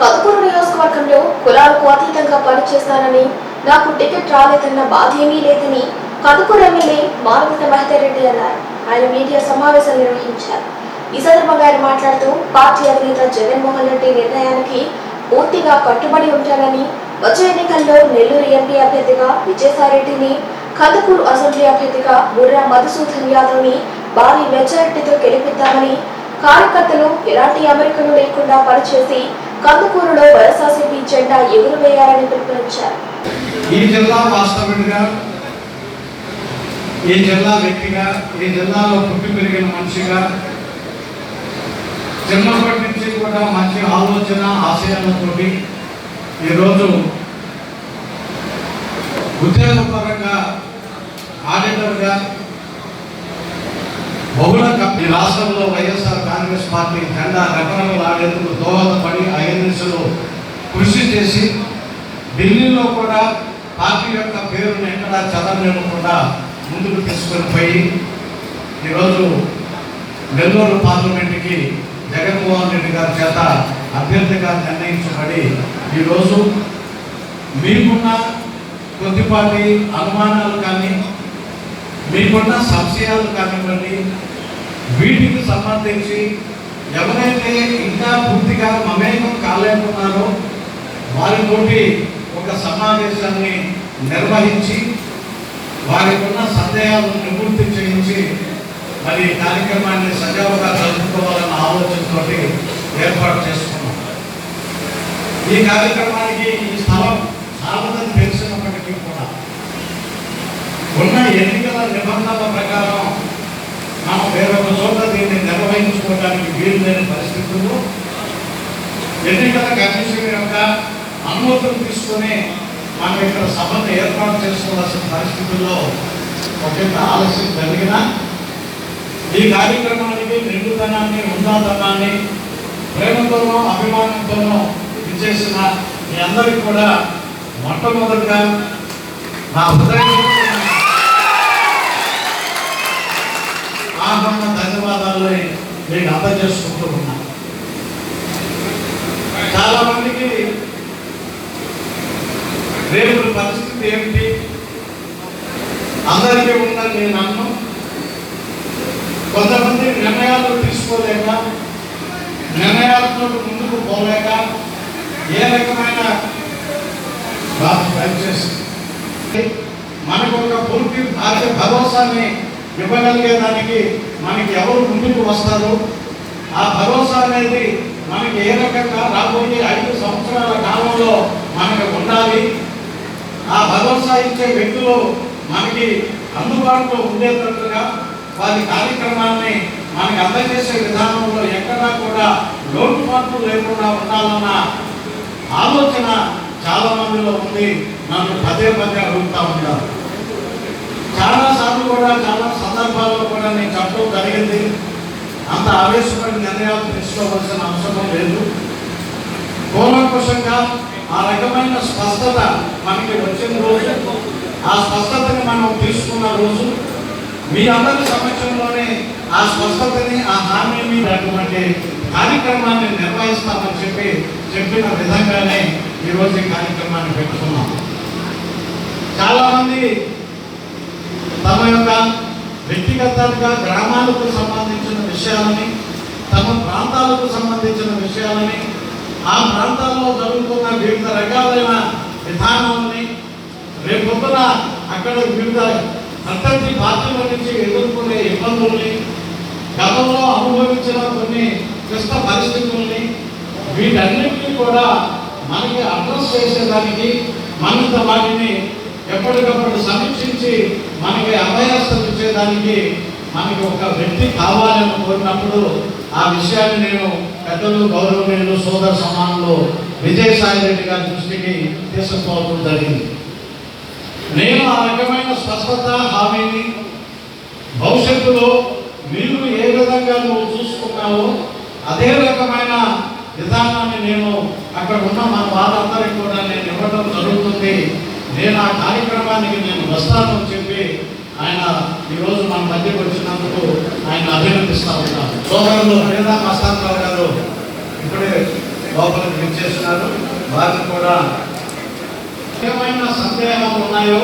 కదుపూరు నియోజకవర్గంలో కులాలకు అతీతంగా పనిచేస్తానని నాకు టికెట్ రాలేదన్న బాధ ఏమీ లేదని కదుపూరు ఎమ్మెల్యే మానవత మహిదర్ రెడ్డి అన్నారు. ఆయన మీడియా సమావేశం నిర్వహించారు. ఈ సందర్భంగా ఆయన మాట్లాడుతూ పార్టీ అధినేత జగన్మోహన్ రెడ్డి నిర్ణయానికి పూర్తిగా కట్టుబడి ఉంటానని వచ్చే ఎన్నికల్లో నెల్లూరు ఎంపీ అభ్యర్థిగా విజయసాయిరెడ్డిని కందుకూరు అసెంబ్లీ అభ్యర్థిగా బుర్రా మధుసూదన్ యాదవ్ని భారీ మెజారిటీతో గెలిపిద్దామని కార్యకర్తలు ఎలాంటి అమెరికను లేకుండా పనిచేసి కందుకూరులో వైఎస్ఆర్సీపీ జెండా ఎగురవేయాలని పిలుపునిచ్చారు. ఈ జిల్లా వాస్తవుడిగా ఈ జిల్లా వ్యక్తిగా ఈ జిల్లాలో పుట్టి పెరిగిన మనిషిగా చిన్నప్పటి నుంచి కూడా మంచి ఆలోచన ఆశయాలతోటి ఈరోజు ఉద్యోగపరంగా ఆడిటర్గా బహుళ కంపెనీ రాష్ట్రంలో వైఎస్ఆర్ కాంగ్రెస్ పార్టీ జెండా రెఫరెంలు ఆడేందుకు దోహదపడి ఐఎన్ఎస్లో కృషి చేసి ఢిల్లీలో కూడా పార్టీ యొక్క పేరును ఎక్కడా చదవనివ్వకుండా ముందుకు తీసుకొని పోయి ఈరోజు నెల్లూరు పార్లమెంట్కి జగన్మోహన్ రెడ్డి గారి చేత అభ్యర్థిగా నిర్ణయించబడి ఈరోజు మీకున్న కొద్దిపాటి అనుమానాలు కానీ మీకున్న సంశయాలు కానివ్వండి వీటికి సంబంధించి ఎవరైతే ఇంకా పూర్తిగా మమేకం కాలేకున్నారో వారితోటి ఒక సమావేశాన్ని నిర్వహించి వారికి ఉన్న సందేహాలను నివృత్తి చేయించి మరి ఈ కార్యక్రమాన్ని సజావుగా జరుపుకోవాలన్న ఆలోచనతో ఏర్పాటు చేసుకున్నాం. ఈ కార్యక్రమానికి ఈ స్థలం చాలామంది తెలిసినప్పటికీ కూడా ఉన్న ఎన్నికల నిబంధనల ప్రకారం మనం వేరొక చోట దీన్ని వీలు లేని పరిస్థితుల్లో ఎన్నికల కమిషన్ యొక్క అనుమతులు తీసుకొని మనం ఇక్కడ సభను ఏర్పాటు చేసుకోవాల్సిన పరిస్థితుల్లో ఒకంత ఆలస్యం జరిగిన ఈ కార్యక్రమానికి నిండుదనాన్ని ఉందాదనాన్ని ప్రేమతోనూ అభిమానంతోనూ ఇచ్చేసిన మీ అందరికీ కూడా మొట్టమొదటిగా నా హృదయం ఆహ్వాన మీకు అందజేసుకుంటూ ఉన్నాను. చాలా మందికి రేపు పరిస్థితి ఏమిటి? అందరికీ ఉందని నేను అన్ను కొంతమంది నిర్ణయాలు తీసుకోలేక నిర్ణయాలతో ముందుకు పోలేక ఏ రకమైన బాధ దయచేసి మనకు ఒక పూర్తి భారత భరోసాని ఇవ్వగలిగేదానికి మనకి ఎవరు ముందుకు వస్తారు? ఆ భరోసా అనేది మనకి ఏ రకంగా రాబోయే ఐదు సంవత్సరాల కాలంలో మనకి ఉండాలి. ఆ భరోసా ఇచ్చే వ్యక్తులు మనకి అందుబాటులో ఉండేటట్టుగా వారి కార్యక్రమాన్ని మనకి అందజేసే విధానంలో ఎక్కడా కూడా లోటుపాట్లు లేకుండా ఉండాలన్న ఆలోచన చాలా మందిలో ఉంది. నన్ను పదే పదే అడుగుతా ఉంటారు చాలా సార్లు కూడా చాలా సందర్భాల్లో కూడా నేను చెప్పడం జరిగింది. అంత ఆవేశపడి నిర్ణయాలు తీసుకోవాల్సిన అవసరం లేదు. కూలంకుషంగా ఆ రకమైన స్పష్టత మనకి వచ్చిన రోజు ఆ స్పష్టతని మనం తీసుకున్న రోజు మీ అందరి సమక్షంలోనే ఆ స్పష్టతని ఆ హామీని అటువంటి కార్యక్రమాన్ని నిర్వహిస్తామని చెప్పి చెప్పిన విధంగానే ఈరోజు ఈ కార్యక్రమాన్ని పెట్టుకున్నాం. చాలామంది తమ యొక్క వ్యక్తిగతంగా గ్రామాలకు సంబంధించిన విషయాలని తమ ప్రాంతాలకు సంబంధించిన విషయాలని ఆ ప్రాంతాల్లో జరుగుతున్న వివిధ రకాలైన విధానాలని రేపొద్దున అక్కడ వివిధ ప్రత్యర్థి పార్టీల నుంచి ఎదుర్కొనే ఇబ్బందుల్ని గతంలో అనుభవించిన కొన్ని క్లిష్ట పరిస్థితుల్ని వీటన్నిటిని కూడా మనకి అడ్రస్ చేసేదానికి మరింత వాటిని ఎప్పటికప్పుడు సమీక్షించి మనకి అభయస్థం ఇచ్చేదానికి మనకి ఒక వ్యక్తి కావాలని కోరినప్పుడు ఆ విషయాన్ని నేను పెద్దలు గౌరవనీయులు సోదర సమానంలో విజయసాయి రెడ్డి గారి దృష్టికి తీసుకుపోవడం జరిగింది. నేను ఆ రకమైన స్పష్టత హామీని భవిష్యత్తులో మీరు ఏ విధంగా నువ్వు చూసుకున్నావో అదే రకమైన విధానాన్ని నేను అక్కడ ఉన్న మన వాళ్ళందరికీ కూడా నేను ఇవ్వడం జరుగుతుంది. నేను ఆ కార్యక్రమానికి నేను వస్తానని చెప్పి ఆయన ఈరోజు మన మధ్యకు వచ్చినందుకు ఆయన అభినందిస్తా ఉన్నాను. సోదరులు లేదా మస్తానరావు గారు ఇప్పుడే లోపలికి విచ్చేసినారు వారిని కూడా ఏమైనా సందేహాలు ఉన్నాయో?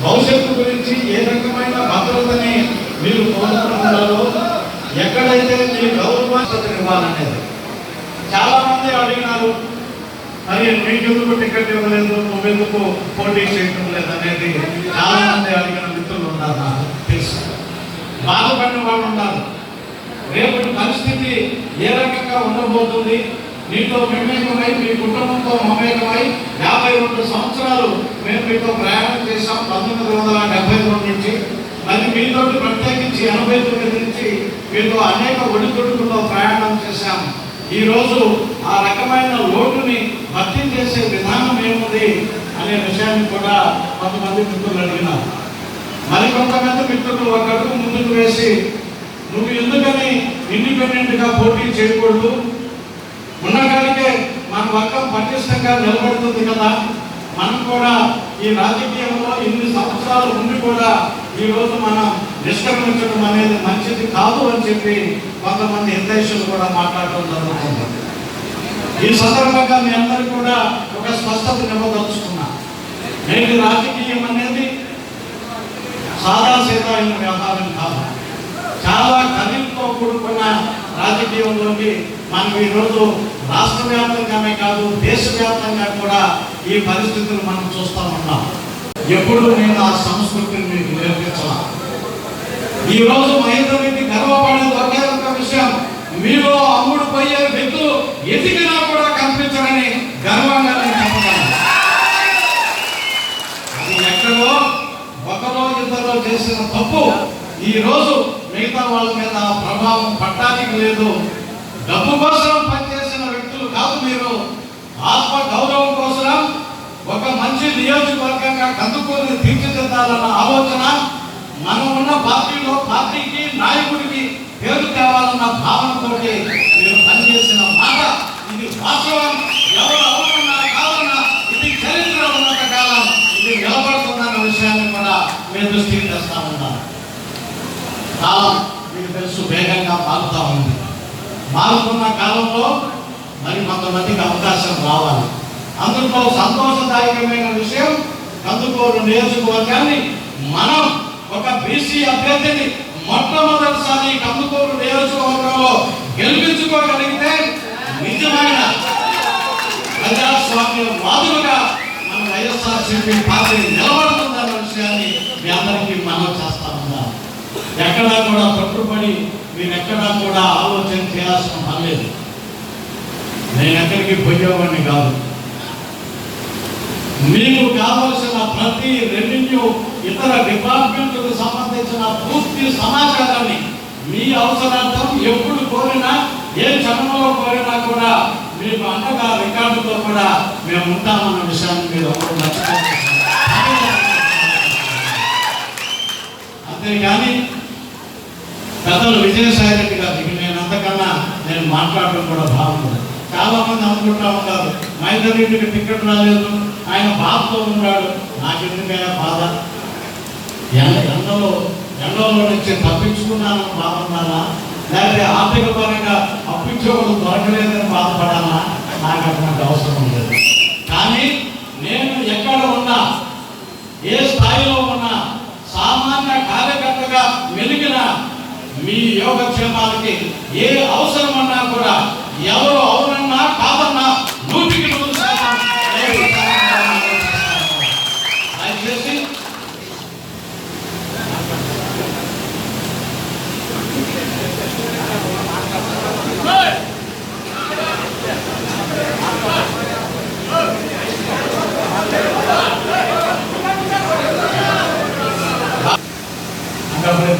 భవిష్యత్తు గురించి ఏ రకమైన భద్రతని మీరు కోరుకుంటున్నారో ఎక్కడైతే మీ గౌరవ ఇవ్వాలనేది చాలామంది అడిగినారు మరి మీకెందుకు టికెట్ ఇవ్వలేదు? నువ్వెందుకు పోటీ చేయటం లేదు అనేది చాలా మంది అడిగిన మిత్రులు ఉన్నారు. నాకు తెలుసు. బాధపడిన వాళ్ళు ఉన్నారు. రేపటి పరిస్థితి ఏ రకంగా ఉండబోతుంది? మీతో మమేకమై మీ కుటుంబంతో మమేకమై యాభై రెండు సంవత్సరాలు మేము మీతో ప్రయాణం చేశాం. పంతొమ్మిది వందల డెబ్బై తొమ్మిది నుంచి. మరి మీతో ప్రత్యేకించి ఎనభై తొమ్మిది నుంచి మీతో అనేక ఒడిదుడుకుల్లో ప్రయాణం చేశాం. ఈరోజు ఆ రకమైన లోటుని భర్తీ చేసే విధానం ఏముంది అనే విషయాన్ని కూడా కొంతమంది మిత్రులు అడిగినారు. మరి కొంతమంది మిత్రులు ఒక అడుగు ముందుకు వేసి నువ్వు ఎందుకని ఇండిపెండెంట్గా పోటీ చేయకూడదు? ఉన్నకాడికే మన వర్గం పటిష్టంగా నిలబడుతుంది కదా. మనం కూడా ఈ రాజకీయంలో ఇన్ని సంవత్సరాలు ఉండి కూడా ఈ మనం నిష్క్రమించడం అనేది మంచిది కాదు అని చెప్పి కొంతమంది హితైషులు కూడా మాట్లాడటం జరుగుతుంది. ఈ సందర్భంగా మీ అందరికీ కూడా ఒక స్పష్టత ఇవ్వదలుచుకున్నా నేటి రాజకీయం అనేది సాదా సీదా అయిన వ్యవహారం కాదు. చాలా ఖరీదుతో కూడుకున్న రాజకీయంలోకి మనం ఈరోజు రాష్ట్ర వ్యాప్తంగానే కాదు దేశవ్యాప్తంగా కూడా ఈ పరిస్థితులు మనం చూస్తూ ఉన్నాం. ఎప్పుడు నేను ఆ సంస్కృతిని మీకు నేర్పించాలి. ఈ రోజు మహేంద్ర రెడ్డి గర్వపడేది ఒకే ఒక విషయం మీలో అమ్ముడు పోయే వ్యక్తులు ఎదిగినా కూడా కనిపించరని గర్వంగా నేను చెప్తున్నాను అది ఎక్కడో ఒకరో ఇద్దరో చేసిన తప్పు ఈ రోజు మిగతా వాళ్ళ మీద ప్రభావం పట్టడానికి లేదు. డబ్బు కోసం పనిచేసిన వ్యక్తులు కాదు మీరు. ఆత్మ గౌరవం కోసం ఒక మంచి నియోజకవర్గంగా కందుకూరిని తీర్చిదిద్దాలన్న ఆలోచన మనం ఉన్న పార్టీలో పార్టీకి నాయకుడికి పేరు తేవాలన్న భావనతోటి మీరు పనిచేసిన మాట ఇది వాస్తవం. ఎవరు అవునన్నా కావాలన్నా ఇది చరిత్ర ఉన్నంత కాలం ఇది నిలబడుతుందన్న విషయాన్ని కూడా మేము దృష్టికి తెస్తా ఉన్నారు కాలం మీకు తెలుసు వేగంగా మారుతా ఉంది. మారుతున్న కాలంలో మరి కొంతమందికి అవకాశం రావాలి. అందులో సంతోషదాయకమైన విషయం కందుకూరు నియోజకవర్గాన్ని మనం ఒక బీసీ అభ్యర్థిని మొట్టమొదటిసారి కందుకూరు నియోజకవర్గంలో గెలిపించుకోగలిగితే నిజమైన ప్రజాస్వామ్య వాదులుగా మన వైఎస్ఆర్సీపీ పార్టీ నిలబడుతుందన్న విషయాన్ని మీ అందరికీ మనం చేస్తామన్నా ఎక్కడా కూడా పట్టుబడి మీరు ఎక్కడా కూడా ఆలోచన చేయాల్సిన పని లేదు. నేను ఎక్కడికి పోయేవాడిని కాదు. మీకు కావలసిన ప్రతి రెవెన్యూ ఇతర డిపార్ట్మెంట్లకు సంబంధించిన పూర్తి సమాచారాన్ని మీ అవసరార్థం ఎప్పుడు కోరినా ఏ క్షణంలో కోరినా కూడా మీకు అండగా రికార్డుతో కూడా మేము ఉంటామన్న విషయాన్ని మీరు అంతేకాని పెద్దలు విజయసాయి రెడ్డి గారు ఇక నేను అంతకన్నా నేను మాట్లాడడం కూడా బాగుంది చాలా మంది అనుకుంటా ఉంటారు మహేందర్ రెడ్డికి టికెట్ రాలేదు. ఆయన బాధతో ఉన్నాడు. నాకెందుకైనా బాధ ఎండలో ఎండలో నుంచి తప్పించుకున్నాను బాగున్నానా లేకపోతే ఆర్థిక పరంగా అప్పించేవాడు దొరకలేదని బాధపడాలా? నాకు అటువంటి అవసరం లేదు. కానీ నేను ఎక్కడ ఉన్నా ఏ స్థాయిలో ఉన్నా సామాన్య కార్యకర్తగా వెలిగిన మీ యోగక్షేమాలకి ఏ అవసరం అన్నా కూడా ఎవరు అవునన్నా కాదన్నా నూటికి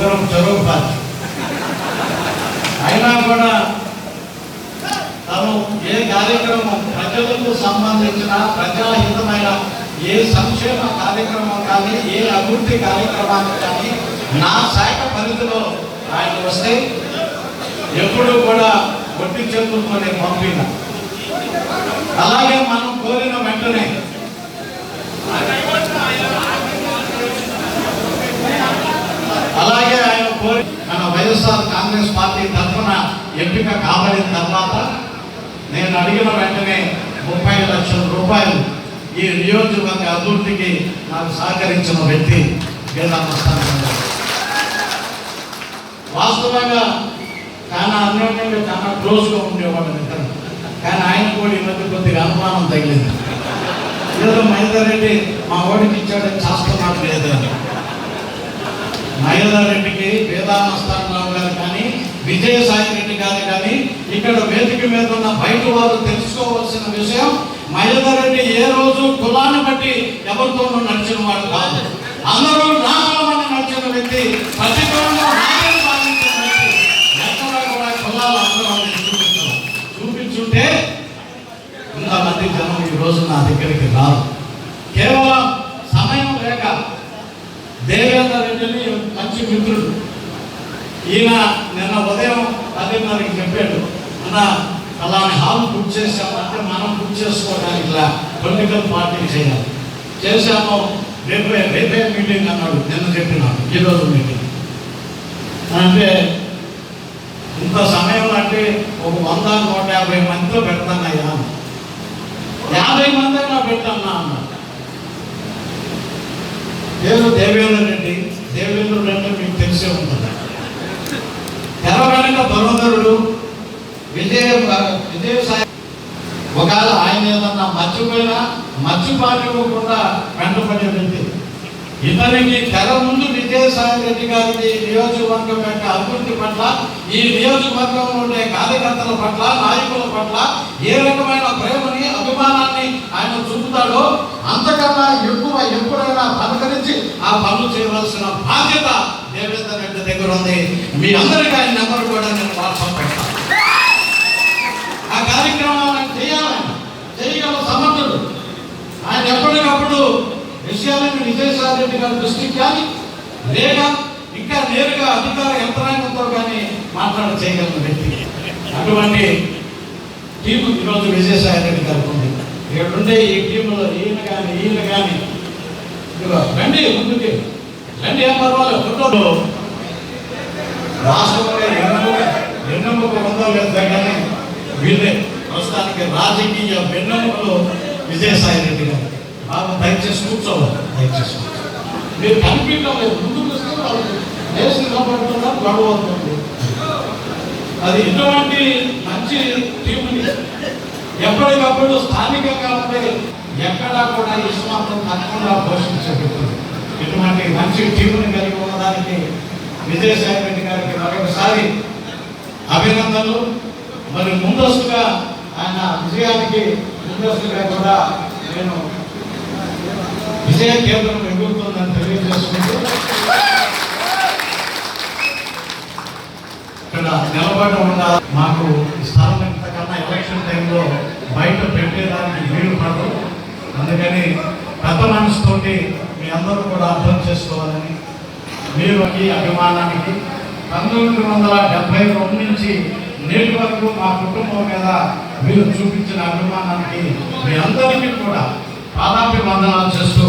అందరం ఇద్దరం అయినా కూడా తను ఏ కార్యక్రమం ప్రజలకు సంబంధించిన ప్రజాహితమైన ఏ సంక్షేమ కార్యక్రమం కానీ ఏ అభివృద్ధి కార్యక్రమానికి కానీ నా శాఖ పరిధిలో ఆయన వస్తే ఎప్పుడూ కూడా ఒట్టి చెప్పుకొని పంపిన. అలాగే మనం కోరిన వెంటనే అలాగే ఆయన కోరి మన వైఎస్ఆర్ కాంగ్రెస్ పార్టీ తరఫున ఎంపిక కాబడిన తర్వాత నేను అడిగిన వెంటనే ముప్పై లక్షల రూపాయలు ఈ నియోజకవర్గ అభివృద్ధికి నాకు సహకరించిన వ్యక్తి వేదాంతస్థానం వాస్తవంగా చాలా అన్యోన్యంగా చాలా క్లోజ్గా ఉండేవాడు ఇద్దరు కానీ ఆయన కూడా ఈ మధ్య కొద్దిగా అనుమానం తగిలింది. ఏదో మహేందర్ రెడ్డి మా ఓడికి ఇచ్చాడని చేస్తున్నట్టు లేదు అని రెడ్డికి వేదామస్థానరావు గారు కానీ విజయసాయి రెడ్డి గారు కానీ ఇక్కడ వేదిక మీద ఉన్న బయట వారు తెలుసుకోవాల్సిన విషయం మహేందర్ రెడ్డి ఏ రోజు కులాన్ని బట్టి ఎవరితోనూ నడిచిన వాడు కాదు. అందరూ నా కులమని నడిచిన వ్యక్తి ప్రతి కులంలో నాకే పాలించిన వ్యక్తి ఎక్కడ కూడా కులాలు అందరూ వాళ్ళని చూపించారు చూపించుంటే ఇంతమంది జనం ఈ రోజు నా దగ్గరికి రారు కేవలం సమయం లేక దేవేంద్ర రెడ్డిని మంచి మిత్రుడు ఈయన నిన్న ఉదయం పదిన్నరకి చెప్పాడు అన్న అలా హాల్ బుక్ చేసామంటే మనం బుక్ చేసుకోవడానికి ఇలా పొలిటికల్ పార్టీ చేయాలి. చేశాము. రేపే రేపే మీటింగ్ అన్నాడు. నిన్న చెప్పినాడు. ఈరోజు మీటింగ్. అంటే ఇంత సమయం అంటే ఒక వంద నూట యాభై మందితో పెడతానయ్యా యాభై మంది అయినా పెట్టన్నా అన్నాడు దేవేంద్ర రెడ్డి. దేవేంద్ర రెడ్డి తెలిసే ఉంటుంది. తెర వెనుక ధనుధరుడు విజయ సాయి ఒకవేళ ఆయన ఏదన్నా మర్చిపోయినా మర్చిపోకుండా వెంటబడే వ్యక్తి. ఇతనికి తెర ముందు విజయసాయి రెడ్డి గారి నియోజకవర్గం యొక్క అభివృద్ధి పట్ల ఈ నియోజకవర్గంలో ఉండే కార్యకర్తల పట్ల నాయకుల పట్ల ఏ రకమైన ప్రేమని అభిమానాన్ని ఆయన చూపుతాడో అంతకన్నా ఎక్కువ ఎప్పుడైనా పలకరించి ఆ పనులు చేయవలసిన బాధ్యత దేవేంద్ర రెడ్డి దగ్గర ఉంది. మీ అందరికీ ఆయన నెంబర్ కూడా నేను వాట్సాప్ పెడతాను ఆ కార్యక్రమాలను చేయాలని చేయగల సమర్థుడు ఆయన ఎప్పటికప్పుడు విషయాలను విజయసాయి రెడ్డి గారి దృష్టికి కానీ లేక ఇంకా నేరుగా అధికార యంత్రాంగంతో కానీ మాట్లాడ చేయగలిగిన వ్యక్తి. అటువంటి టీం ఈరోజు విజయసాయి రెడ్డి గారికి ఉంది. ఇక్కడ ఉండే ఈ టీంలో ఈయన కానీ ఈయన కానీ. రండి ముందుకి రండి ఏం పర్వాలేదు ఫోటోలు రాష్ట్రంలో ఎన్నెముక ఎన్నెముక ఉందో లేదో కానీ వీళ్ళే. ప్రస్తుతానికి రాజకీయ వెన్నెముకలు విజయసాయి రెడ్డి గారు. బాబు దయచేసి కూర్చోవాలి దయచేసి. మీరు కనిపించడం లేదు. ముందుకు వస్తే వాళ్ళు దేశం గొడవ అవుతుంది. అది ఇటువంటి మంచి టీముని ఎప్పటికప్పుడు స్థానికంగా ఉండే ఎక్కడా కూడా ఇస్మాత్రం తప్పకుండా పోషించే వ్యక్తులు ఇటువంటి మంచి టీముని కలిగి ఉన్నదానికి విజయసాయి రెడ్డి గారికి మరొకసారి అభినందనలు. మరి ముందస్తుగా ఆయన విజయానికి ముందస్తుగా కూడా నేను విజయ కేంద్రం ఎగురుతుందని తెలియజేసుకుంటూ ఇక్కడ నిలబడి ఉండాలి మాకు స్థానం ఇంతకన్నా ఎలక్షన్ టైంలో బయట పెట్టేదానికి వీలు పడదు. అందుకని పెద్ద మనసుతోటి మీ అందరూ కూడా అర్థం చేసుకోవాలని మీరు ఈ అభిమానానికి పంతొమ్మిది వందల డెబ్బై రెండు నుంచి నేటి వరకు మా కుటుంబం మీద మీరు చూపించిన అభిమానానికి మీ అందరికీ కూడా పాదాభివందనాలు చేస్తూ